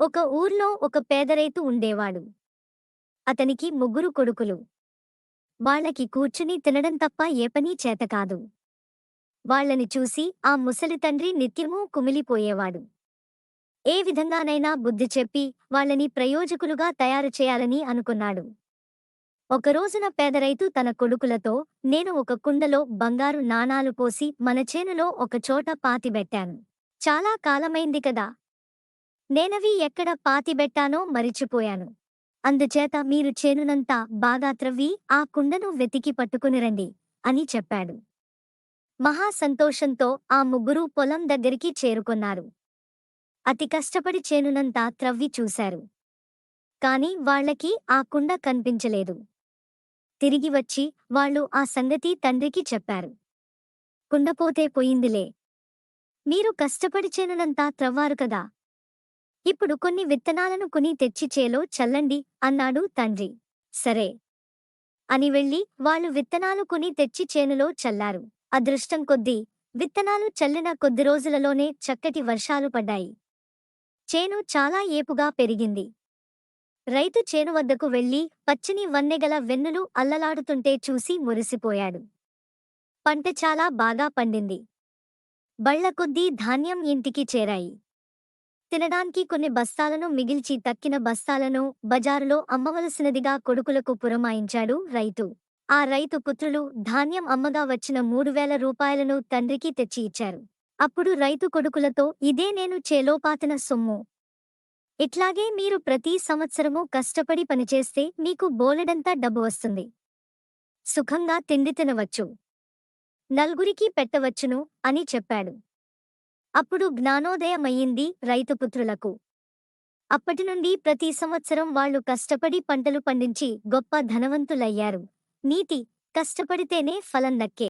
ఒక ఊర్లో ఒక పేదరైతు ఉండేవాడు. అతనికి ముగ్గురు కొడుకులు. వాళ్ళకి కూర్చుని తినడం తప్ప ఏ పనీ చేతకాదు వాళ్ళని చూసి ఆ ముసలి తండ్రి నిత్యమూ కుమిలిపోయేవాడు. ఏ విధంగానైనా బుద్ధి చెప్పి వాళ్ళని ప్రయోజకులుగా తయారు చేయాలని అనుకున్నాడు. ఒకరోజున పేదరైతు తన కొడుకులతో నేను ఒక కుండలో బంగారు నాణాలు పోసి మన చేనులో ఒకచోట పాతిబెట్టాను చాలా కాలమైంది కదా! నేనవి ఎక్కడ పాతిబెట్టానో మరిచిపోయాను. అందుచేత మీరు చేనునంతా బాగా త్రవ్వి ఆ కుండను వెతికి పట్టుకునిరండి అని చెప్పాడు. మహా సంతోషంతో ఆ ముగ్గురూ పొలం దగ్గరికి చేరుకొన్నారు. అతి కష్టపడి చేనునంతా త్రవ్వి చూశారు. కాని వాళ్ళకి ఆ కుండ కనిపించలేదు. తిరిగి వచ్చి వాళ్ళు ఆ సంగతి తండ్రికి చెప్పారు. కుండపోతే పోయిందిలే. మీరు కష్టపడి చేనునంతా త్రవ్వారు కదా ఇప్పుడు కొన్ని విత్తనాలను కొని తెచ్చి చేలో చల్లండి అన్నాడు తండ్రి. సరే. అని వెళ్ళి వాళ్ళు విత్తనాలు కొని తెచ్చి చేనులో చల్లారు. అదృష్టం కొద్దీ విత్తనాలు చల్లిన కొద్ది రోజులలోనే చక్కటి వర్షాలు పడ్డాయి. చేను చాలా ఏపుగా పెరిగింది. రైతు చేను వద్దకు వెళ్ళి పచ్చని వన్నెగల వెన్నులు అల్లలాడుతుంటే చూసి మురిసిపోయాడు. పంట చాలా బాగా పండింది. బళ్ళ కొద్దీ ధాన్యం ఇంటికి చేరాయి. తినడానికి కొన్ని బస్తాలను మిగిల్చి తక్కిన బస్తాలను బజారులో అమ్మవలసినదిగా కొడుకులకు పురమాయించాడు రైతు. ఆ రైతు పుత్రులు ధాన్యం అమ్మగా వచ్చిన మూడు వేల రూపాయలను తండ్రికి తెచ్చి ఇచ్చారు. అప్పుడు రైతు కొడుకులతో ఇదే నేను చేలోపాతిన సొమ్ము. ఇట్లాగే మీరు ప్రతి సంవత్సరము కష్టపడి పనిచేస్తే మీకు బోలెడంతా డబ్బు వస్తుంది. సుఖంగా తిండి తినవచ్చు. నలుగురికి పెట్టవచ్చును అని చెప్పాడు. అప్పుడు జ్ఞానోదయమయ్యింది రైతుపుత్రులకు. అప్పటినుండి ప్రతి సంవత్సరం వాళ్ళు కష్టపడి పంటలు పండించి గొప్ప ధనవంతులయ్యారు. నీతి కష్టపడితేనే ఫలం దక్కే.